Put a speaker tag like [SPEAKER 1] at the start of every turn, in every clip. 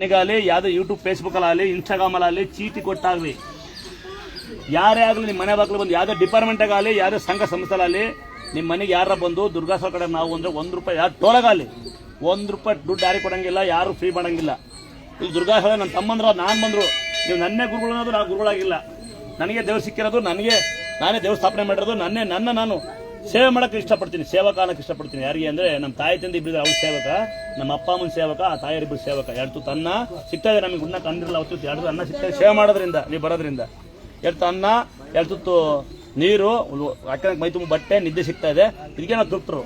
[SPEAKER 1] ನನಗಾಗಲಿ, ಯಾವುದೋ ಯೂಟ್ಯೂಬ್ ಫೇಸ್ಬುಕ್ಕಲ್ಲಾಗಲಿ ಇನ್ಸ್ಟಾಗ್ರಾಮಲ್ಲಾಗಲಿ ಚೀಟಿ ಕೊಟ್ಟಾಗಲಿ. ಯಾರೇ ಆಗಲಿ ನಿಮ್ಮ ಮನೆ ಬಾಗಿಲು ಬಂದು, ಯಾವುದೇ ಡಿಪಾರ್ಟ್ಮೆಂಟಾಗಲಿ ಯಾವುದೇ ಸಂಘ ಸಂಸ್ಥೆಲಾಗಲಿ ನಿಮ್ಮ ಮನೆಗೆ ಯಾರ ಬಂದು ದುರ್ಗಾಸೋ ಕಡೆ ನಾವು ಅಂದರೆ ಒಂದು ರೂಪಾಯಿ, ಯಾರು ಟೋಲಾಗಲಿ ಒಂದು ರೂಪಾಯಿ ದುಡ್ಡು ಯಾರಿಗೆ ಕೊಡೋಂಗಿಲ್ಲ, ಯಾರು ಫ್ರೀ ಮಾಡೋಂಗಿಲ್ಲ. ಇಲ್ಲಿ ದುರ್ಗಾಸೋ ನನ್ನ ತಮ್ಮಂದ್ರು, ನಾನು ಬಂದರು. ನೀವು ನನ್ನೇ ಗುರುಗಳು ಅನ್ನೋದು ನಾವು ಗುರುಗಳಾಗಿಲ್ಲ. ನನಗೆ ದೇವ್ರು ಸಿಕ್ಕಿರೋದು, ನನಗೆ ನಾನೇ ದೇವ್ರ ಸ್ಥಾಪನೆ ಮಾಡಿರೋದು, ನನ್ನೇ, ನನ್ನ ನಾನು. ಸೇವೆ ಮಾಡೋಕ್ಕೆ ಇಷ್ಟಪಡ್ತೀನಿ ಸೇವಕ ಅನ್ನೋಕ್ಕೆ ಇಷ್ಟಪಡ್ತೀನಿ. ಯಾರಿಗೆ ಅಂದರೆ ನಮ್ಮ ತಾಯಿ ತಂದೆ ಇಬ್ಬರು ಅವ್ರ ಸೇವಕ, ನಮ್ಮ ಅಪ್ಪ ಅಮ್ಮನ ಸೇವಕ, ಆ ತಾಯಿಯರಿಬ್ಬರು ಸೇವಕ. ಎರಡು ಅನ್ನ ಸಿಗ್ತಾ ಇದೆ ನಮಗೆ ಉಣ್ಣ ತಂದಿರಲ್ಲ ಅವತ್ತು ಎರಡು ಅನ್ನ ಸಿಕ್ತಾ ಸೇವೆ ಮಾಡೋದ್ರಿಂದ, ನೀವು ಬರೋದ್ರಿಂದ. ಎರಡು ತನ್ನ ಎರಡು ತುತ್ತು ನೀರು ಅಕ್ಕನಕ್ಕೆ ಮೈ ತುಂಬ ಬಟ್ಟೆ, ನಿದ್ದೆ ಸಿಗ್ತಾ ಇದೆ. ಇದಕ್ಕೆ ನಾವು ತೃಪ್ತರು.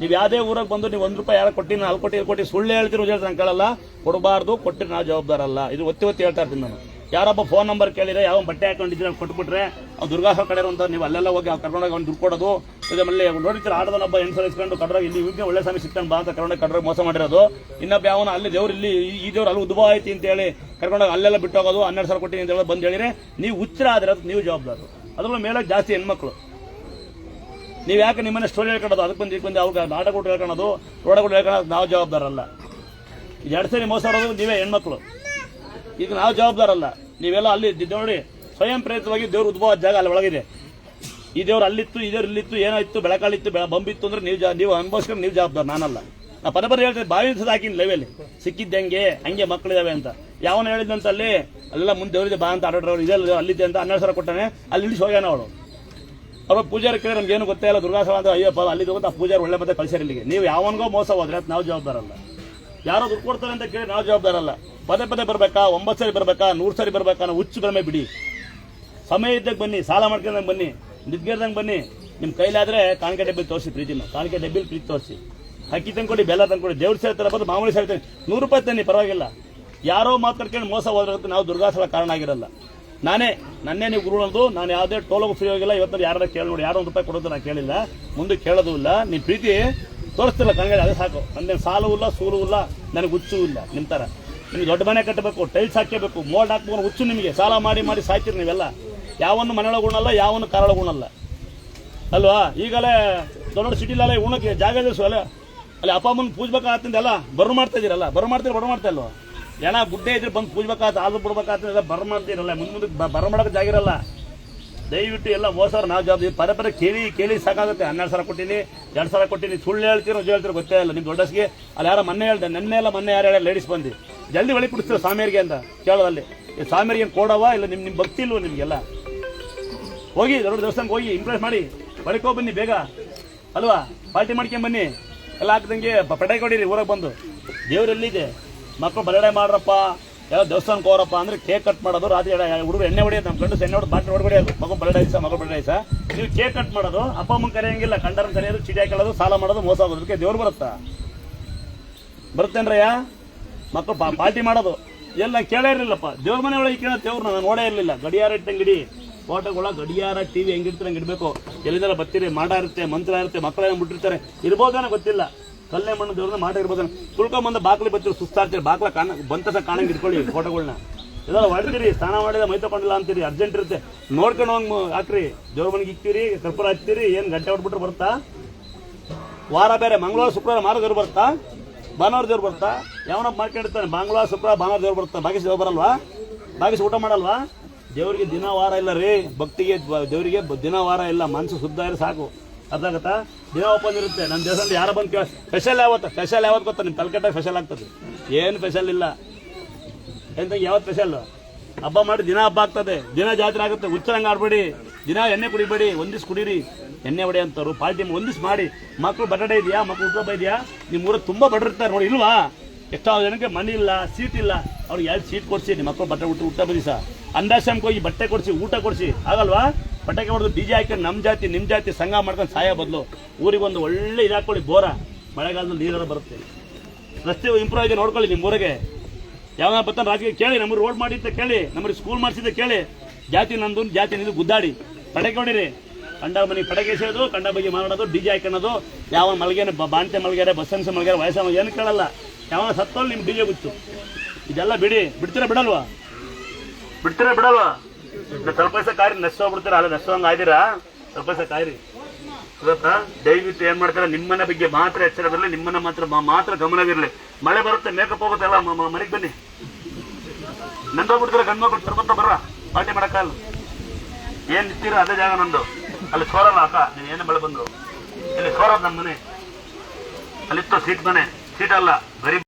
[SPEAKER 1] ನೀವು ಯಾವುದೇ ಊರಾಗ ಬಂದು ನೀವು ಒಂದು ರೂಪಾಯಿ ಯಾರು ಕೊಟ್ಟಿನ ಅಲ್ಲಿ ಕೊಟ್ಟು ಇಲ್ಲಿ ಕೊಟ್ಟು ಸುಳ್ಳು ಹೇಳ್ತಿರೋ ಹೇಳ್ತಾರೆ ನಾನು ಕೇಳಲ್ಲ. ಕೊಡಬಾರ್ದು ಕೊಟ್ಟರೆ ನಾವು ಜವಾಬ್ದಾರಲ್ಲ. ಇದು ಒತ್ತಿ ಒತ್ತಿ ಹೇಳ್ತಾ ಇರ್ತೀನಿ ನಾನು. ಯಾರೊಬ್ಬ ಫೋನ್ ನಂಬರ್ ಕೇಳಿದ್ರೆ ಯಾವ ಬಟ್ಟೆ ಹಾಕೊಂಡಿದ್ರೆ ಅವ್ನು ಕೊಟ್ಬಿಟ್ರೆ, ಅವ್ನು ದುರ್ಗಾಸ ಕಡೆ ಅಂತ ನೀವು ಅಲ್ಲೆಲ್ಲ ಹೋಗಿ ಅವ್ನು ಕರ್ಕೊಂಡೋಗಿ ಅವ್ನು ದುಡ್ಡು ಕೊಡೋದು. ಇದೆ ಆಮೇಲೆ ನೋಡಿರ್ತೀರ ಆಡದನೊಬ್ಬ ಹೆಣ್ಸರ್ ಇಸ್ಕೊಂಡು ಕಡ್ರಾಗ ಇಲ್ಲಿ ಇವ್ಗೆ ಒಳ್ಳೆ ಸಮಯ ಸಿಗ್ತಾನೆ ಬಾ ಅಂತ ಕರ್ಕೊಂಡೋಗಿ ಕಡ್ರಾಗ ಮೋಸ ಮಾಡಿರೋದು. ಇನ್ನೊಬ್ಬ ಯಾವನ ಅಲ್ಲಿ ದೇವ್ರು ಇಲ್ಲಿ, ಈ- ದೇವ್ರು ಅಲ್ಲಿ ಉದ್ಭವ ಐತಿ ಅಂತ ಹೇಳಿ ಕರ್ಕೊಂಡೋಗಿ ಅಲ್ಲೆಲ್ಲ ಬಿಟ್ಟು ಹೋಗೋದು, ಹನ್ನೆರಡು ಸಾವಿರ ಕೊಟ್ಟಿನಿ ಅಂತ ಹೇಳಿ ಬಂದು ಹೇಳಿದ್ರೆ ನೀವು ಹುಚ್ಚರ ಆದ್ರೆ ಅದಕ್ಕೆ ನೀವು ಜವಾಬ್ದಾರು. ಅದ್ರ ಮೇಲೆ ಜಾಸ್ತಿ ಹೆಣ್ಮಕ್ಳು. ನೀವು ಯಾಕೆ ನಿಮ್ಮನ್ನ ಸ್ಟೋರಿ ಹೇಳ್ಕೊಳ್ಳೋದು ಅದಕ್ಕೆ ಬಂದು ಬಂದು ಅವ್ರಿಗೆ ನಾಟಕಗಳು ಹೇಳ್ಕೊಳ್ಳೋದು ರೋಡಗಳು ಹೇಳ್ಕೊಳೋದು, ನಾವು ಜವಾಬ್ದಾರಲ್ಲ. ಎರಡು ಸರಿ ಮೋಸ ಆಡೋದು ನೀವೇ ಹೆಣ್ಮಕ್ಳು. ಈಗ ನಾವು ಜವಾಬ್ದಾರಲ್ಲ. ನೀವೆಲ್ಲ ಅಲ್ಲಿ ನೋಡಿ, ಸ್ವಯಂ ಪ್ರೇರಿತವಾಗಿ ದೇವ್ರ ಉದ್ಭವ ಜಾಗ ಅಲ್ಲಿ ಒಳಗಿದೆ. ಈ ದೇವ್ರು ಅಲ್ಲಿತ್ತು, ಈ ಇಲ್ಲಿತ್ತು ಏನೋ ಇತ್ತು ಬೆಳಕಾಲಿತ್ತು ಬೆಳ ಬಂಬಿತ್ತು ಅಂದ್ರೆ ನೀವು ನೀವು ಅನುಭವಿಸ್ಕೊಂಡು ನೀವು ಜವಾಬ್ದಾರ, ನಾನಲ್ಲ. ನಾ ಪದೇ ಪದೇ ಹೇಳ್ತೀನಿ, ಬಾವಿ ಹಾಕಿನ ಲೈವಲ್ಲಿ ಸಿಕ್ಕಿದ್ದಂಗೆ ಹಂಗೆ ಮಕ್ಕಳಿದಾವೆ ಅಂತ. ಯಾವನ ಹೇಳಿದಂತ ಅಲ್ಲಿ, ಅಲ್ಲೆಲ್ಲ ಮುಂದೆ ದೇವರಿದೆ ಬಾ ಅಂತ ಆಡೋರು ಇದೆಲ್ಲ ಅಲ್ಲಿದ್ದೆ ಅಂತ ಹನ್ನೆರಡು ಸಾವಿರ ಕೊಟ್ಟಾನೆ, ಅಲ್ಲಿ ಇಳಿಸಿ ಹೋಗ್ಯಾನ ಅವಳು. ಅವ್ರ ಪೂಜಾರಿ ಕೇಳಿ ನಮ್ಗೆ ಏನು ಗೊತ್ತೇ ಇಲ್ಲ ದುರ್ಗಾಸವ ಅಂತ, ಅಯ್ಯಪ್ಪ ಅಲ್ಲಿ ಹೋಗುತ್ತೆ ಆ ಪೂಜಾರಿ ಒಳ್ಳೆ ಮತ್ತೆ ಕಳ್ಸ್ಯಾರ ಇಲ್ಲಿಗೆ. ನೀವು ಯಾವನಿಗೋ ಮೋಸ ಹೋದ್ರೆ ನಾವು ಜವಾಬ್ದಾರಲ್ಲ. ಯಾರೋ ದುಡ್ಡು ಕೊಡ್ತಾರೆ ಅಂತ ಕೇಳಿ ನಾವು ಜವಾಬ್ದಾರಲ್ಲ ಪದೇ ಪದೇ ಬರಬೇಕಾ, ಒಂಬತ್ತು ಸರಿ ಬರಬೇಕಾ, ನೂರು ಸಾರಿ ಬರಬೇಕಾ ನಾವು ಹುಚ್ಚು ಭ್ರಮೆ ಬಿಡಿ. ಸಮಯ ಇದ್ದಾಗ ಬನ್ನಿ, ಸಾಲ ಮಾಡ್ಕೊಂಡಂಗೆ ಬನ್ನಿ ನಿದ್ಗೇರ್ದಂಗೆ ಬನ್ನಿ. ನಿಮ್ಮ ಕೈಲಾದ್ರೆ ಕಾಣಿಕೆ ಡಬ್ಬಿ ತೋರಿಸಿ ಪ್ರೀತಿನ ಕಾಣಿಕೆ ಡಬ್ಬಿಲ್ ಪ್ರೀತಿ ತೋರಿಸಿ. ಅಕ್ಕಿ ತಂದ್ಕೊಡಿ, ಬೆಲ್ಲ ತಂದ್ಕೊಡಿ, ದೇವ್ರ ಸೇರ್ತಾರೆ ಬಂದು ಮಾಮೂಲಿ ಸೇರ್ತಾರೆ ನೂರು ರೂಪಾಯಿ ತನ್ನಿ ಪರವಾಗಿಲ್ಲ. ಯಾರೋ ಮಾತಾಡ್ಕೊಂಡು ಮೋಸ ಹೋದ್ರೆ ನಾವು ದುರ್ಗಾಸಲ ಕಾರಣ ಆಗಿರಲ್ಲ. ನಾನೇ, ನನ್ನೇ ನೀವು ಗುರುಗಳದು ನಾನು ಯಾವುದೇ ಟೋಲಗೂ ಫ್ರೀ ಹೋಗಿಲ್ಲ ಇವತ್ತು ಯಾರು ಕೇಳಿ ನೋಡಿ, ಯಾರೋ ಒಂದು ರೂಪಾಯಿ ಕೊಡೋದು ನಾನು ಕೇಳಿಲ್ಲ, ಮುಂದೆ ಕೇಳೋದು ಇಲ್ಲ. ನಿಮ್ಮ ಪ್ರೀತಿ ತೋರಿಸ್ತಿಲ್ಲ ಕಂಗಡಿ ಅದೇ ಸಾಕು. ನನ್ನ ಸಾಲು ಇಲ್ಲ ಸೂರು ಇಲ್ಲ, ನನಗೆ ಹುಚ್ಚು ಇಲ್ಲ ನಿಮ್ಮ ನಿಮ್ಗೆ ದೊಡ್ಡ ಮನೆ ಕಟ್ಟಬೇಕು ಟೈಲ್ಸ್ ಹಾಕಬೇಕು ಮೋಲ್ಡ್ ಹಾಕ್ಬೇಕು, ಹುಚ್ಚು ನಿಮಗೆ. ಸಾಲ ಮಾಡಿ ಮಾಡಿ ಸಾಯ್ತೀರಿ ನೀವೆಲ್ಲ. ಯಾವನ್ನು ಉಣಲ್ಲ ಯಾವನ್ನು ಕಾರೊಳಗೆ ಉಣಲ್ಲ ಅಲ್ವಾ? ಈಗಲೇ ದೊಡ್ಡ ಸಿಟಿಲೆಲ್ಲ ಉಣಕ್ಕೆ ಜಾಗ ಅಲ್ಲ. ಅಲ್ಲಿ ಅಪ್ಪ ಅಮ್ಮನ ಪೂಜ್ಬೇಕಾಗ್ತಂದೆಲ್ಲ ಬರು ಮಾಡ್ತಾ ಇದೀರಲ್ಲ, ಬರು ಮಾಡ್ತೀರಿ, ಬರು ಮಾಡ್ತಾ ಇಲ್ವಾ? ಏನ, ಗುಡ್ಡೆ ಇದ್ರೆ ಬಂದು ಪೂಜ್ಬೇಕಾಗತ್ತೆ ಆದ್ರೂ ಬಿಡ್ಬೇಕಾಗ್ತದೆ ಬರ ಮಾಡ್ತೀರಲ್ಲ, ಮುಂದೆ ಮುಂದೆ ಬರ ಮಾಡೋಕೆ ಜಾಗ ಇರಲ್ಲ. ದಯವಿಟ್ಟು ಎಲ್ಲ ಮೋಸವ್ರು ನಾವು ಜವಾಬ್ದಾರಿ. ಪದೇ ಪದೇ ಕೇಳಿ ಕೇಳಿ ಸಾಕಾಗುತ್ತೆ. ಹನ್ನೆರಡು ಸಾವಿರ ಕೊಟ್ಟಿನಿ, ಎರಡು ಸಾವಿರ ಕೊಟ್ಟಿನಿ. ಸುಳ್ಳು ಹೇಳ್ತೀರೋ, ನಿಜ ಹೇಳ್ತೀರೋ ಗೊತ್ತೇ ಇಲ್ಲ. ನಿಮ್ಮ ದೊಡ್ಡಸ್ಗೆ ಅಲ್ಲಿ ಯಾರೋ ಮೊನ್ನೆ ಹೇಳ್ದೆ ನೆನ್ನೆ ಎಲ್ಲ ಮೊನ್ನೆ ಯಾರು ಹೇಳಿ ಲೇಡೀಸ್ ಬಂದು. ಜಲ್ದಿ ಒಳಗೆ ಕುಡಿಸ್ತೀರ ಸ್ವಾಮಿಯರಿಗೆ ಅಂತ ಕೇಳೋದಲ್ಲಿ ಸ್ವಾಮಿಯರಿಗೆ ಏನು ಕೊಡವ ಇಲ್ಲ ನಿಮ್ಮ ನಿಮ್ಮ ಭಕ್ತಿ ಇಲ್ವೋ ನಿಮಗೆಲ್ಲ? ಹೋಗಿ, ದೊಡ್ಡ ದೇವಸ್ಥಾನಕ್ಕೆ ಹೋಗಿ ಇಂಪ್ರೆಸ್ ಮಾಡಿ. ಬಳಿಕೋ ಬನ್ನಿ ಬೇಗ. ಅಲ್ವಾ? ಪಾರ್ಟಿ ಮಾಡ್ಕೊಂಡು ಬನ್ನಿ. ಎಲ್ಲ ಹಾಕ್ದಂಗೆ ಪಟಾಕಿ ಹೊಡೀರಿ, ಊರಾಗ ಬಂದು. ದೇವ್ರು ಎಲ್ಲಿದೆ? ಮಕ್ಕಳು ಬರಡೆ ಮಾಡ್ರಪ್ಪ. ಯಾವ ದೇವಸ್ಥಾನಕ್ಕೆ ಹೋರಪ್ಪ ಅಂದ್ರೆ ಕೇಕ್ ಕಟ್ ಮಾಡೋದು, ರಾತ್ರಿ ಹುಡುಗರು ಎಣ್ಣೆ ಹೊಡೆಯೋದು ನಮ್ಮ ಗಂಡು ಎಣ್ಣೆ ಹೊಡೆದು ಬಾಟ್ಲಿ ಹೊಡೆಯೋದು. ಮಗು ಬರಡೆ ದಿವಸ ಮಗು ಬರಡೆ ದಿವಸ ನೀವು ಕೇಕ್ ಕಟ್ ಮಾಡೋದು, ಅಪ್ಪ ಅಮ್ಮನ ಕರೆಯಂಗಿಲ್ಲ ಕಂಡರ ಕರೆಯೋದು, ಚೀಟಿ ಹಾಕೊಳ್ಳೋದು, ಸಾಲ ಮಾಡೋದು, ಮೋಸ ಆಗೋದು. ಅದಕ್ಕೆ ದೇವ್ರು ಬರುತ್ತಾ? ಬರುತ್ತೇನ್ರಯ್ಯ? ಮಕ್ಕಳು ಪಾರ್ಟಿ ಮಾಡೋದು. ಎಲ್ಲ ಕೇಳೇ ಇರಲಿಲ್ಲಪ್ಪ. ದೇವ್ರ ಮನೆ ಒಳಗೆ ಕೇಳೋ ದೇವ್ರು, ನಾನು ನೋಡೇ ಇರಲಿಲ್ಲ. ಗಡಿಯಾರ ಇಟ್ಟಂಗಿಡಿ ಫೋಟೋಗಳ ಗಡಿಯಾರ, ಟಿವಿ ಹೆಂಗಿರ್ತಾರೆ ಹಂಗೆ ಇಡಬೇಕು. ಎಲ್ಲಿಂದ ಬರ್ತೀರಿ? ಮಾಡ ಇರುತ್ತೆ, ಮಂತ್ರ ಇರುತ್ತೆ ಮಕ್ಕಳೇನು ಬಿಟ್ಟಿರ್ತಾರೆ ಇರ್ಬೋದೇನೋ ಗೊತ್ತಿಲ್ಲ. ಕಲ್ಲೇ ಮಣ್ಣು ದೇವ್ರನ್ನ ಮಾಡಿರ್ಬೋದು ಇರ್ಬೋದೇನೋ ತುಳ್ಕೊಂಬಂದ ಬಾಕ್ಲಿ ಸುಸ್ತಾ ಸುಸ್ತಾಗ್ತೀರಿ. ಬಾಕ್ಲ ಕಾಣ ಬಂತ ಕಾಣಂಗೆ ಇಟ್ಕೊಳ್ಳಿ ಫೋಟೋಗಳನ್ನ ಇದೆಲ್ಲ ಹೊಡೆದಿರಿ, ಸ್ನಾನ ಮಾಡಿದ ಮೈ ತಗೊಂಡಿಲ್ಲ ಅಂತೀರಿ. ಅರ್ಜೆಂಟ್ ಇರುತ್ತೆ. ನೋಡ್ಕೊಂಡು ಹೋಗಿ ಹಾಕ್ರಿ. ದೇವ್ರ ಮನೆಗೆ ಇಕ್ತೀರಿ, ಕರ್ಪೂರ ಹಚ್ತೀರಿ, ಏನು ಗಂಟೆ ಹೊಡ್ಬಿಟ್ರೆ ಬರ್ತಾ ವಾರ ಬೇರೆ, ಮಂಗಳವಾರ, ಶುಕ್ರವಾರ ಮಾರ ದೇವ್ರು ಬರ್ತಾ? ಭಾನುವಾರ ದೇವ್ರು ಬರ್ತಾ? ಯಾವನಪ್ಪ ಮಾಡ್ಕೊಂಡಿರ್ತಾನೆ, ಮಂಗಳವಾರ, ಶುಕ್ರವಾರ, ಭಾನುವಾರ ದೇವ್ರು ಬರ್ತಾ? ಬಾಗಿಸಿ ದೇವ್ರು ಬರಲ್ವಾ? ಬಾಗಿಸಿ ಊಟ ಮಾಡಲ್ವಾ? ದೇವರಿಗೆ ದಿನ ವಾರ ಇಲ್ಲ ರೀ. ಭಕ್ತಿಗೆ ದೇವರಿಗೆ ದಿನ ವಾರ ಇಲ್ಲ. ಮನಸ್ಸು ಶುದ್ಧ ಇರೋ ಸಾಕು. ಅದಾಗತ್ತಾ ದಿನ ಓಪನ್ ಇರುತ್ತೆ. ನಮ್ಮ ದೇವಸ್ಥಾನ ಯಾರು ಬಂದು ಕೇಳ ಸ್ಪೆಷಲ್ ಯಾವತ್ತು? ಸ್ಪೆಷಲ್ ಯಾವತ್ತು ಗೊತ್ತಾ? ನಿಮ್ಮ ತಲೆಕೆಟ್ಟಾಗ ಸ್ಪೆಷಲ್ ಆಗ್ತದೆ. ಏನು ಸ್ಪೆಷಲ್ ಇಲ್ಲ. ಎಂತ ಯಾವತ್ತು ಸ್ಪೆಷಲ್ ಹಬ್ಬ ಮಾಡಿ ದಿನ ಹಬ್ಬ ಆಗ್ತದೆ. ದಿನ ಜಾತ್ರೆ ಆಗುತ್ತೆ. ಉಚ್ಚರಂಗ ಆಡ್ಬೇಡಿ. ದಿನ ಎಣ್ಣೆ ಕುಡಿಬೇಡಿ. ಒಂದಿವ್ಸ ಕುಡೀರಿ. ಎಣ್ಣೆ ಹೊಡೆ ಅಂತಾರು ಪಾರ್ಟಿ ಒಂದಿವ್ಸ ಮಾಡಿ. ಮಕ್ಕಳು ಬಟಾಟೆ ಇದೆಯಾ? ಮಕ್ಕಳು ಹುಟ್ಟುಹಬ್ಬ ಇದೆಯಾ? ನಿಮ್ಮ ಊರಲ್ಲಿ ತುಂಬ ಬಡರಿರ್ತಾರೆ ನೋಡಿ. ಇಲ್ವಾ? ಎಷ್ಟೋ ಜನಕ್ಕೆ ಮನೆ ಇಲ್ಲ ಸೀಟ್ ಇಲ್ಲ. ಅವ್ರಿಗೆ ಎರಡು ಸೀಟ್ ಕೊಡಿಸಿ? ನಿಮ್ಮ ಮಕ್ಕಳು ಬಟ್ಟೆ ಊಟ ಊಟ ದಿವ್ಸ ಅಂದಾಶ್ರಮಕ್ಕೆ ಹೋಗಿ ಬಟ್ಟೆ ಕೊಡಿಸಿ, ಊಟ ಕೊಡಿಸಿ. ಆಗಲ್ವಾ? ಪಟಾಕಿ ಹೊಡೆದು ಡಿ ಜೆ ಹಾಕೊಂಡು ನಮ್ಮ ಜಾತಿ ನಿಮ್ಮ ಜಾತಿ ಸಂಘ ಮಾಡ್ಕೊಂಡು ಸಹಾಯ ಬದಲು ಊರಿಗೆ ಒಂದು ಒಳ್ಳೆ ಇದಾಕೊಳ್ಳಿ ಬೋರ. ಮಳೆಗಾಲದಲ್ಲಿ ನೀರೆಲ್ಲ ಬರುತ್ತೆ. ರಸ್ತೆ ಇಂಪ್ರೂವ್ ಆಗಿ ನೋಡ್ಕೊಳ್ಳಿ ನಿಮ್ಮ ಊರಿಗೆ. ಯಾವಾಗ ಬರ್ತಾನೆ ರಾಜಕೀಯ ಕೇಳಿ ನಮಗೆ ರೋಡ್ ಮಾಡಿದ್ದ ಕೇಳಿ ನಮ್ಮ ಸ್ಕೂಲ್ ಮಾಡಿಸಿದ್ದೆ ಕೇಳಿ. ಜಾತಿ ನಂದು, ಜಾತಿ ನಿಂದು ಗುದ್ದಾಡಿ. ಪಟಾಕಿ ಹೊಡಿರಿ. ಕಂಡ ಮನೆ ಪಟಾಕಿ ಸೇದು ಕಂಡ ಬಗ್ಗೆ ಮಾತಾಡೋದು, ಡಿ ಜೆ ಹಾಕೊಳ್ಳೋದು ಯಾವ ಮಲಗೇನೆ ಬಾಂತೆ ಬಾಣ್ತೆ ಬಸನ್ಸ್ ಬಸ್ಸನ್ಸ ಮಲ್ಗ್ಯಾರೆ ವಯಸ್ಸು ಏನು ಕೇಳಲ್ಲ. ಯಾವ ಸತ್ತೋಲ್ ನಿಮ್ಮ ಡಿ ಜೆ ಗುತ್ತು ಇದೆಲ್ಲ ಬಿಡಿ. ಬಿಡ್ತೀರಾ ಬಿಡಲ್ವಾ? ಬಿಡ್ತೀರಾ ಬಿಡಲ್ವಾ? ಸ್ವಲ್ಪ ದಿವಸ ಕಾಯ್ರಿ ನೆಸ್ಸೋಗ್ಬಿಡ್ತೀರ ಅಲ್ಲ ನೆಸ್ಸೋಂಗೆ ಆದಿರಾ ಸ್ವಲ್ಪ ದಿವಸ ಕಾಯ್ರಿ. ದಯವಿಟ್ಟು ಏನ್ ಮಾಡ್ತಾರೆ? ನಿಮ್ಮನ್ನ ಬಗ್ಗೆ ಮಾತ್ರ ಎಚ್ಚರವಿರಲಿ, ನಿಮ್ಮನ್ನ ಮಾತ್ರ ಮಾತ್ರ ಗಮನವಿರಲಿ. ಮಳೆ ಬರುತ್ತೆ ಮೇಕಪ್ ಹೋಗುತ್ತೆ ಮ- ಮನೆಗೆ ಬನ್ನಿ. ನಂದೋಗ್ಬಿಡ್ತಾರೆ ಗಂಡು ಮಕ್ಕಳು ಸರ್ಬತ್ತ ಬರ್ರ? ಪಾರ್ಟಿ ಮಾಡಕ್ಕಲ್ಲ ಏನ್ ನಿಂತೀರ? ಅದೇ ಜಾಗ ನಂದು. ಅಲ್ಲಿ ಸೋರಲ್ಲ ಅಕ್ಕ ನೀನ್ ಏನೇ ಮಳೆ ಬಂದ್ರು. ಇಲ್ಲಿ ಸೋರದ್ ನಮ್ಮ ಮನೆ. ಅಲ್ಲಿತ್ತು ಸೀಟ್ ಮನೆ. ಸೀಟ್ ಅಲ್ಲ. ಬರೀ